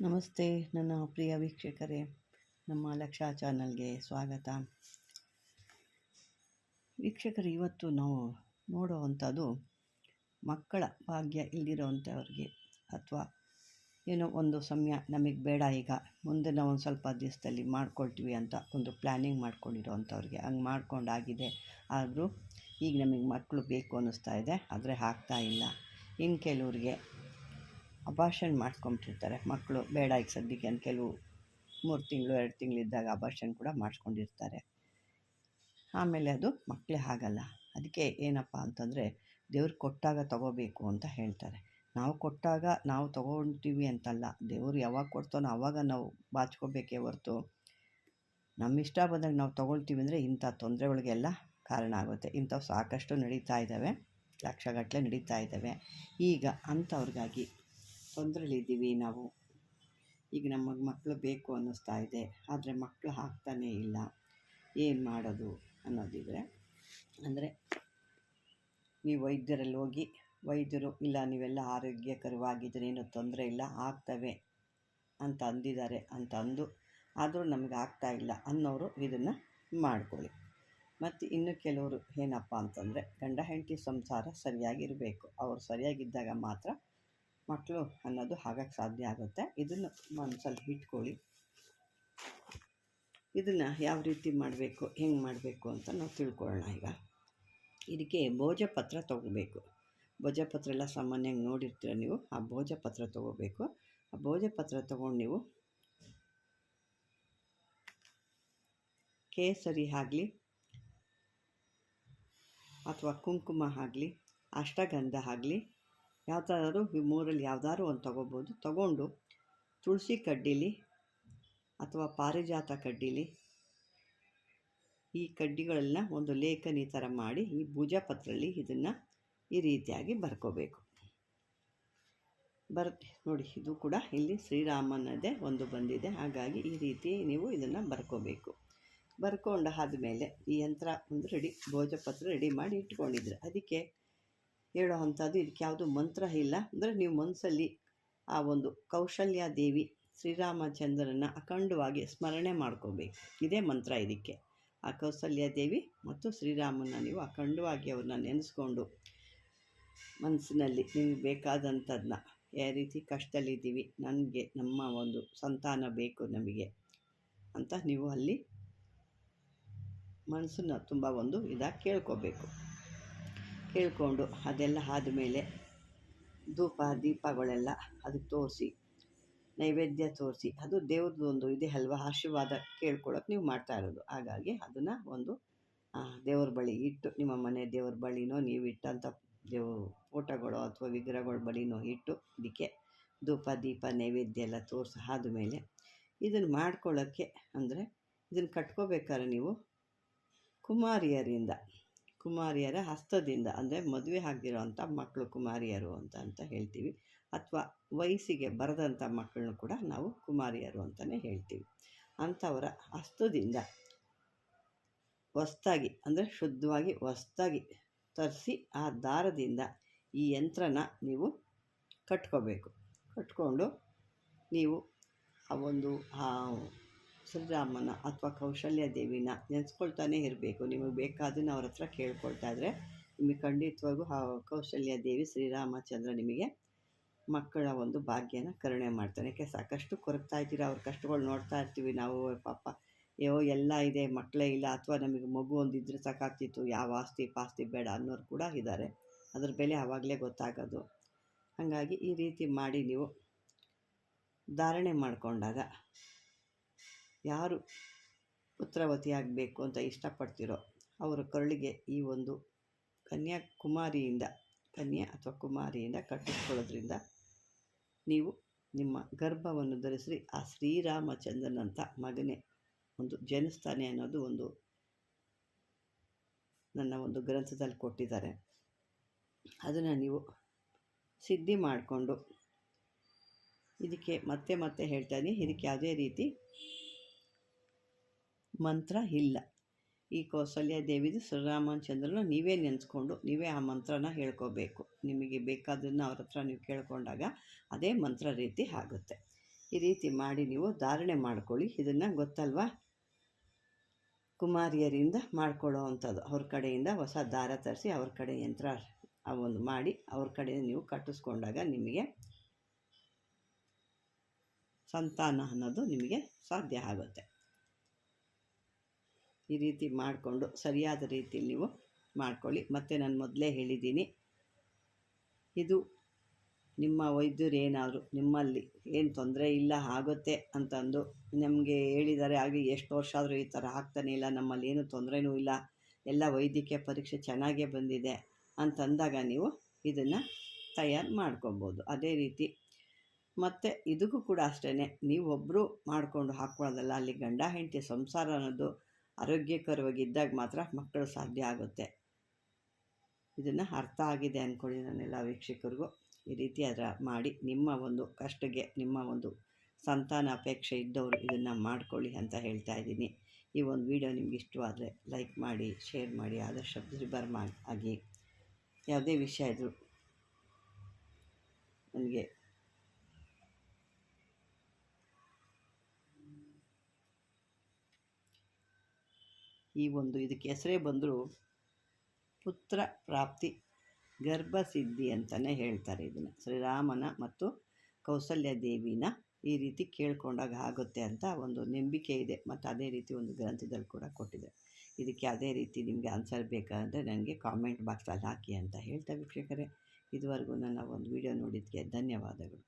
ನಮಸ್ತೆ, ನನ್ನ ಪ್ರಿಯ ವೀಕ್ಷಕರೇ. ನಮ್ಮ ಲಕ್ಷ ಚಾನಲ್ಗೆ ಸ್ವಾಗತ. ವೀಕ್ಷಕರು, ಇವತ್ತು ನಾವು ನೋಡುವಂಥದ್ದು ಮಕ್ಕಳ ಭಾಗ್ಯ ಇಲ್ದಿರೋವಂಥವ್ರಿಗೆ ಅಥವಾ ಏನೋ ಒಂದು ಸಮಯ ನಮಗೆ ಬೇಡ ಈಗ, ಮುಂದೆ ನಾವು ಒಂದು ಸ್ವಲ್ಪ ದಿವಸದಲ್ಲಿ ಮಾಡ್ಕೊಳ್ತೀವಿ ಅಂತ ಒಂದು ಪ್ಲ್ಯಾನಿಂಗ್ ಮಾಡ್ಕೊಂಡಿರೋವಂಥವ್ರಿಗೆ ಹಂಗೆ ಮಾಡ್ಕೊಂಡಾಗಿದೆ. ಆದರೂ ಈಗ ನಮಗೆ ಮಕ್ಕಳು ಬೇಕು ಅನ್ನಿಸ್ತಾ ಇದೆ, ಆದರೆ ಇಲ್ಲ. ಇನ್ನು ಕೆಲವ್ರಿಗೆ ಅಬಾಷನ್ ಮಾಡ್ಕೊಂಬಿಟ್ಟಿರ್ತಾರೆ ಮಕ್ಕಳು ಬೇಡ ಈಗ ಸದ್ಯಕ್ಕೆ ಅಂತ ಕೆಲವು ಮೂರು ತಿಂಗಳು, ಎರಡು ತಿಂಗಳಿದ್ದಾಗ ಅಬಾಷನ್ ಕೂಡ ಮಾಡಿಸ್ಕೊಂಡಿರ್ತಾರೆ. ಆಮೇಲೆ ಅದು ಮಕ್ಕಳೇ ಆಗಲ್ಲ ಅದಕ್ಕೆ ಏನಪ್ಪ ಅಂತಂದರೆ ದೇವ್ರು ಕೊಟ್ಟಾಗ ತಗೋಬೇಕು ಅಂತ ಹೇಳ್ತಾರೆ. ನಾವು ಕೊಟ್ಟಾಗ ನಾವು ತೊಗೊಳ್ತೀವಿ ಅಂತಲ್ಲ. ದೇವರು ಯಾವಾಗ ಕೊಡ್ತಾನೋ ಆವಾಗ ನಾವು ಬಾಚ್ಕೋಬೇಕೇ ಹೊರ್ತು ನಮ್ಮ ಇಷ್ಟ ಬಂದಾಗ ನಾವು ತೊಗೊಳ್ತೀವಿ ಅಂದರೆ ಇಂಥ ತೊಂದರೆಗಳಿಗೆಲ್ಲ ಕಾರಣ ಆಗುತ್ತೆ. ಇಂಥವು ಸಾಕಷ್ಟು ನಡೀತಾ ಇದ್ದಾವೆ. ಲಕ್ಷಗಟ್ಟಲೆ ನಡೀತಾ ಇದ್ದಾವೆ. ಈಗ ಅಂಥವ್ರಿಗಾಗಿ ತೊಂದರೆಲಿದ್ದೀವಿ ನಾವು. ಈಗ ನಮಗೆ ಮಕ್ಕಳು ಬೇಕು ಅನ್ನಿಸ್ತಾ ಇದೆ. ಆದರೆ ಮಕ್ಕಳು ಹಾಕ್ತಾನೇ ಇಲ್ಲ. ಏನು ಮಾಡೋದು ಅನ್ನೋದಿದ್ರೆ, ಅಂದರೆ ನೀವು ವೈದ್ಯರಲ್ಲಿ ಹೋಗಿ, ವೈದ್ಯರು, ಇಲ್ಲ ನೀವೆಲ್ಲ ಆರೋಗ್ಯಕರವಾಗಿದ್ದರೆ ತೊಂದರೆ ಇಲ್ಲ, ಆಗ್ತವೆ ಅಂತ ಅಂದಿದ್ದಾರೆ ಅಂತ ಅಂದು, ಆದರೂ ನಮಗೆ ಆಗ್ತಾ ಇಲ್ಲ ಅನ್ನೋರು ಇದನ್ನು ಮಾಡ್ಕೊಳ್ಳಿ. ಮತ್ತು ಇನ್ನು ಕೆಲವರು ಏನಪ್ಪ ಅಂತಂದರೆ ಗಂಡ ಹೆಂಡತಿ ಸಂಸಾರ ಸರಿಯಾಗಿರಬೇಕು. ಅವರು ಸರಿಯಾಗಿದ್ದಾಗ ಮಾತ್ರ ಮಕ್ಕಳು ಅನ್ನೋದು ಆಗಕ್ಕೆ ಸಾಧ್ಯ ಆಗುತ್ತೆ. ಇದನ್ನು ಮನಸ್ಸಲ್ಲಿ ಇಟ್ಕೊಳ್ಳಿ. ಇದನ್ನು ಯಾವ ರೀತಿ ಮಾಡಬೇಕು, ಹೆಂಗೆ ಮಾಡಬೇಕು ಅಂತ ನಾವು ತಿಳ್ಕೊಳ್ಳೋಣ ಈಗ. ಇದಕ್ಕೆ ಭೋಜಪತ್ರ ತೊಗೋಬೇಕು. ಭೋಜಪತ್ರ ಎಲ್ಲ ಸಾಮಾನ್ಯವಾಗಿ ನೋಡಿರ್ತೀರ ನೀವು, ಆ ಭೋಜಪತ್ರ ತೊಗೋಬೇಕು. ಆ ಭೋಜಪತ್ರ ತೊಗೊಂಡು ನೀವು ಕೇಸರಿ ಆಗಲಿ ಅಥವಾ ಕುಂಕುಮ ಆಗಲಿ ಅಷ್ಟಗಂಧ ಆಗಲಿ ಯಾವ್ದಾದ್ರು ಈ ಮೂರಲ್ಲಿ ಯಾವ್ದಾದ್ರು ಒಂದು ತೊಗೋಬೋದು. ತಗೊಂಡು ತುಳಸಿ ಕಡ್ಡಿಲಿ ಅಥವಾ ಪಾರಿಜಾತ ಕಡ್ಡಿಲಿ ಈ ಕಡ್ಡಿಗಳನ್ನ ಒಂದು ಲೇಖನಿ ಥರ ಮಾಡಿ ಈ ಭುಜಪತ್ರಲ್ಲಿ ಇದನ್ನು ಈ ರೀತಿಯಾಗಿ ಬರ್ಕೋಬೇಕು. ಬರ್ತಿ ನೋಡಿ ಇದು ಕೂಡ ಇಲ್ಲಿ ಶ್ರೀರಾಮನದೇ ಒಂದು ಬಂದಿದೆ. ಹಾಗಾಗಿ ಈ ರೀತಿ ನೀವು ಇದನ್ನು ಬರ್ಕೋಬೇಕು. ಬರ್ಕೊಂಡು ಆದಮೇಲೆ ಈ ಯಂತ್ರ ಒಂದು ರೆಡಿ, ಭೋಜಪತ್ರ ರೆಡಿ ಮಾಡಿ ಇಟ್ಕೊಂಡಿದ್ರೆ. ಅದಕ್ಕೆ ಹೇಳೋ ಅಂಥದ್ದು ಇದಕ್ಕೆ ಯಾವುದು ಮಂತ್ರ ಇಲ್ಲ. ಅಂದರೆ ನೀವು ಮನಸ್ಸಲ್ಲಿ ಆ ಒಂದು ಕೌಶಲ್ಯ ದೇವಿ ಶ್ರೀರಾಮಚಂದ್ರನ ಅಖಂಡವಾಗಿ ಸ್ಮರಣೆ ಮಾಡ್ಕೋಬೇಕು. ಇದೇ ಮಂತ್ರ ಇದಕ್ಕೆ. ಆ ಕೌಸಲ್ಯ ದೇವಿ ಮತ್ತು ಶ್ರೀರಾಮನ ನೀವು ಅಖಂಡವಾಗಿ ಅವ್ರನ್ನ ನೆನೆಸ್ಕೊಂಡು ಮನಸ್ಸಿನಲ್ಲಿ ನಿಮಗೆ ಬೇಕಾದಂಥದ್ದನ್ನ ಯಾವ ರೀತಿ ಕಷ್ಟದಲ್ಲಿದ್ದೀವಿ, ನನಗೆ ನಮ್ಮ ಒಂದು ಸಂತಾನ ಬೇಕು ನಮಗೆ ಅಂತ ನೀವು ಅಲ್ಲಿ ಮನಸ್ಸನ್ನು ತುಂಬ ಒಂದು ಇದಾಗಿ ಕೇಳ್ಕೋಬೇಕು. ಕೇಳಿಕೊಂಡು ಅದೆಲ್ಲ ಆದಮೇಲೆ ಧೂಪ, ದೀಪಗಳೆಲ್ಲ ಅದಕ್ಕೆ ತೋರಿಸಿ, ನೈವೇದ್ಯ ತೋರಿಸಿ, ಅದು ದೇವ್ರದ್ದು ಒಂದು ಇದೆ ಅಲ್ವಾ? ಆಶೀರ್ವಾದ ಕೇಳ್ಕೊಳ್ಳೋಕೆ ನೀವು ಮಾಡ್ತಾ ಇರೋದು. ಹಾಗಾಗಿ ಅದನ್ನು ಒಂದು ದೇವ್ರ ಬಳಿ ಇಟ್ಟು, ನಿಮ್ಮ ಮನೆ ದೇವ್ರ ಬಳಿನೋ, ನೀವು ಇಟ್ಟಂಥ ದೇವ್ ಫೋಟೋಗಳು ಅಥವಾ ವಿಗ್ರಹಗಳ ಬಳಿನೋ ಇಟ್ಟು, ಇದಕ್ಕೆ ಧೂಪ, ದೀಪ, ನೈವೇದ್ಯ ಎಲ್ಲ ತೋರಿಸಿ ಆದಮೇಲೆ ಇದನ್ನು ಮಾಡ್ಕೊಳ್ಳೋಕ್ಕೆ ಅಂದರೆ ಇದನ್ನು ಕಟ್ಕೋಬೇಕಾದ್ರೆ ನೀವು ಕುಮಾರಿಯರಿಂದ ಕುಮಾರಿಯರ ಹಸ್ತದಿಂದ, ಅಂದರೆ ಮದುವೆ ಆಗಿರೋವಂಥ ಮಕ್ಕಳು ಕುಮಾರಿಯರು ಅಂತ ಅಂತ ಹೇಳ್ತೀವಿ. ಅಥವಾ ವಯಸ್ಸಿಗೆ ಬರದಂಥ ಮಕ್ಕಳನ್ನು ಕೂಡ ನಾವು ಕುಮಾರಿಯರು ಅಂತಲೇ ಹೇಳ್ತೀವಿ. ಅಂಥವರ ಹಸ್ತದಿಂದ ಹೊಸ್ತಾಗಿ, ಅಂದರೆ ಶುದ್ಧವಾಗಿ ಹೊಸ್ತಾಗಿ ತರಿಸಿ ಆ ದಾರದಿಂದ ಈ ಯಂತ್ರನ ನೀವು ಕಟ್ಕೋಬೇಕು. ಕಟ್ಕೊಂಡು ನೀವು ಆ ಒಂದು ಶ್ರೀರಾಮನ ಅಥವಾ ಕೌಶಲ್ಯ ದೇವಿನ ನೆನೆಸ್ಕೊಳ್ತಾನೆ ಇರಬೇಕು. ನಿಮಗೆ ಬೇಕಾದನ್ನು ಅವ್ರ ಹತ್ರ ಕೇಳ್ಕೊಳ್ತಾ ಇದ್ದರೆ ನಿಮಗೆ ಖಂಡಿತವಾಗೂ ಆ ಕೌಶಲ್ಯ ದೇವಿ ಶ್ರೀರಾಮಚಂದ್ರ ನಿಮಗೆ ಮಕ್ಕಳ ಒಂದು ಭಾಗ್ಯನ ಕರುಣೆ ಮಾಡ್ತಾನೆ. ಯಾಕೆ ಸಾಕಷ್ಟು ಕೊರಗ್ತಾ ಇದ್ದೀರ? ಅವ್ರ ಕಷ್ಟಗಳು ನೋಡ್ತಾ ಇರ್ತೀವಿ ನಾವು. ಪಾಪ, ಅಯ್ಯೋ, ಎಲ್ಲ ಇದೆ, ಮಕ್ಕಳೇ ಇಲ್ಲ, ಅಥವಾ ನಮಗೆ ಮಗು ಒಂದಿದ್ರೆ ಸಾಕಾಗ್ತಿತ್ತು, ಯಾವ ಆಸ್ತಿ, ಪಾಸ್ತಿ ಬೇಡ ಅನ್ನೋರು ಕೂಡ ಇದ್ದಾರೆ. ಅದ್ರ ಬೆಲೆ ಆವಾಗಲೇ ಗೊತ್ತಾಗೋದು. ಹಾಗಾಗಿ ಈ ರೀತಿ ಮಾಡಿ ನೀವು ಧಾರಣೆ ಮಾಡಿಕೊಂಡಾಗ ಯಾರು ಪುತ್ರವತಿಯಾಗಬೇಕು ಅಂತ ಇಷ್ಟಪಡ್ತಿರೋ ಅವರ ಕರುಳಿಗೆ ಈ ಒಂದು ಕನ್ಯಾಕುಮಾರಿಯಿಂದ, ಕನ್ಯಾ ಅಥವಾ ಕುಮಾರಿಯಿಂದ ಕಟ್ಟಿಸ್ಕೊಳ್ಳೋದ್ರಿಂದ ನೀವು ನಿಮ್ಮ ಗರ್ಭವನ್ನು ಧರಿಸಿ ಆ ಶ್ರೀರಾಮಚಂದ್ರನಂಥ ಮಗನೇ ಒಂದು ಜನಿಸ್ತಾನೆ ಅನ್ನೋದು ಒಂದು ನನ್ನ ಒಂದು ಗ್ರಂಥದಲ್ಲಿ ಕೊಟ್ಟಿದ್ದಾರೆ. ಅದನ್ನು ನೀವು ಸಿದ್ಧಿ ಮಾಡಿಕೊಂಡು ಇದಕ್ಕೆ ಮತ್ತೆ ಮತ್ತೆ ಹೇಳ್ತಾ ಇದ್ದೀನಿ ಇದಕ್ಕೆ ಯಾವುದೇ ರೀತಿ ಮಂತ್ರ ಇಲ್ಲ. ಈ ಕೌಸಲ್ಯ ದೇವಿದು ಶ್ರೀರಾಮಚಂದ್ರನ ನೀವೇ ನೆನೆಸ್ಕೊಂಡು ನೀವೇ ಆ ಮಂತ್ರನ ಹೇಳ್ಕೋಬೇಕು. ನಿಮಗೆ ಬೇಕಾದನ್ನು ಅವ್ರ ಹತ್ರ ನೀವು ಕೇಳ್ಕೊಂಡಾಗ ಅದೇ ಮಂತ್ರ ರೀತಿ ಆಗುತ್ತೆ. ಈ ರೀತಿ ಮಾಡಿ ನೀವು ಧಾರಣೆ ಮಾಡ್ಕೊಳ್ಳಿ. ಇದನ್ನು ಗೊತ್ತಲ್ವಾ? ಕುಮಾರಿಯರಿಂದ ಮಾಡ್ಕೊಳ್ಳೋ ಅಂಥದ್ದು. ಅವ್ರ ಕಡೆಯಿಂದ ಹೊಸ ದಾರ ತರಿಸಿ ಅವ್ರ ಕಡೆ ಯಂತ್ರ ಒಂದು ಮಾಡಿ ಅವ್ರ ಕಡೆ ನೀವು ಕಟ್ಟಿಸ್ಕೊಂಡಾಗ ನಿಮಗೆ ಸಂತಾನ ಅನ್ನೋದು ನಿಮಗೆ ಸಾಧ್ಯ ಆಗುತ್ತೆ. ಈ ರೀತಿ ಮಾಡಿಕೊಂಡು ಸರಿಯಾದ ರೀತಿಯಲ್ಲಿ ನೀವು ಮಾಡ್ಕೊಳ್ಳಿ. ಮತ್ತು ನಾನು ಮೊದಲೇ ಹೇಳಿದ್ದೀನಿ, ಇದು ನಿಮ್ಮ ವೈದ್ಯರು ಏನಾದರೂ ನಿಮ್ಮಲ್ಲಿ ಏನು ತೊಂದರೆ ಇಲ್ಲ, ಆಗುತ್ತೆ ಅಂತಂದು ನಮಗೆ ಹೇಳಿದ್ದಾರೆ ಹಾಗೆ ಎಷ್ಟು ವರ್ಷ ಆದರೂ ಈ ಥರ ಆಗ್ತಾನೆ ಇಲ್ಲ, ನಮ್ಮಲ್ಲಿ ಏನು ತೊಂದರೆನೂ ಇಲ್ಲ, ಎಲ್ಲ ವೈದ್ಯಕೀಯ ಪರೀಕ್ಷೆ ಚೆನ್ನಾಗೇ ಬಂದಿದೆ ಅಂತಂದಾಗ ನೀವು ಇದನ್ನು ತಯಾರು ಮಾಡ್ಕೊಬೋದು ಅದೇ ರೀತಿ. ಮತ್ತು ಇದಕ್ಕೂ ಕೂಡ ಅಷ್ಟೇ ನೀವೊಬ್ಬರು ಮಾಡಿಕೊಂಡು ಹಾಕ್ಕೊಳ್ಳೋದಲ್ಲ, ಅಲ್ಲಿ ಗಂಡ ಹೆಂಡತಿ ಸಂಸಾರ ಅನ್ನೋದು ಆರೋಗ್ಯಕರವಾಗಿದ್ದಾಗ ಮಾತ್ರ ಮಕ್ಕಳು ಸಾಧ್ಯ ಆಗುತ್ತೆ. ಇದನ್ನು ಅರ್ಥ ಆಗಿದೆ ಅಂದ್ಕೊಳ್ಳಿ ನನ್ನೆಲ್ಲ ವೀಕ್ಷಕರಿಗೂ. ಈ ರೀತಿ ಅದರ ಮಾಡಿ ನಿಮ್ಮ ಒಂದು ಕಷ್ಟಕ್ಕೆ ನಿಮ್ಮ ಒಂದು ಸಂತಾನ ಅಪೇಕ್ಷೆ ಇದ್ದವರು ಇದನ್ನು ಮಾಡ್ಕೊಳ್ಳಿ ಅಂತ ಹೇಳ್ತಾ ಇದ್ದೀನಿ. ಈ ಒಂದು ವಿಡಿಯೋ ನಿಮ್ಗೆ ಇಷ್ಟವಾದರೆ ಲೈಕ್ ಮಾಡಿ, ಶೇರ್ ಮಾಡಿ ಆದಷ್ಟು ಸಬ್ಸ್ಕ್ರೈಬರ್ ಮಾಡಿ ಆಗಿ. ಯಾವುದೇ ವಿಷಯ ಇದ್ದರೂ ನನಗೆ ಈ ಒಂದು ಇದಕ್ಕೆ ಹೆಸರೇ ಬಂದರೂ ಪುತ್ರ ಪ್ರಾಪ್ತಿ ಗರ್ಭಸಿದ್ಧಿ ಅಂತಲೇ ಹೇಳ್ತಾರೆ ಇದನ್ನು. ಶ್ರೀರಾಮನ ಮತ್ತು ಕೌಸಲ್ಯ ದೇವಿನ ಈ ರೀತಿ ಕೇಳ್ಕೊಂಡಾಗ ಆಗುತ್ತೆ ಅಂತ ಒಂದು ನಂಬಿಕೆ ಇದೆ. ಮತ್ತು ಅದೇ ರೀತಿ ಒಂದು ಗ್ರಂಥದಲ್ಲಿ ಕೂಡ ಕೊಟ್ಟಿದೆ. ಇದಕ್ಕೆ ಅದೇ ರೀತಿ ನಿಮಗೆ ಆನ್ಸರ್ ಬೇಕಾದರೆ ನನಗೆ ಕಾಮೆಂಟ್ ಬಾಕ್ಸಲ್ಲಿ ಹಾಕಿ ಅಂತ ಹೇಳ್ತಾ ವೀಕ್ಷಕರೇ. ಇದುವರೆಗೂ ನನ್ನ ಒಂದು ವಿಡಿಯೋ ನೋಡಿದ್ದಕ್ಕೆ ಧನ್ಯವಾದಗಳು.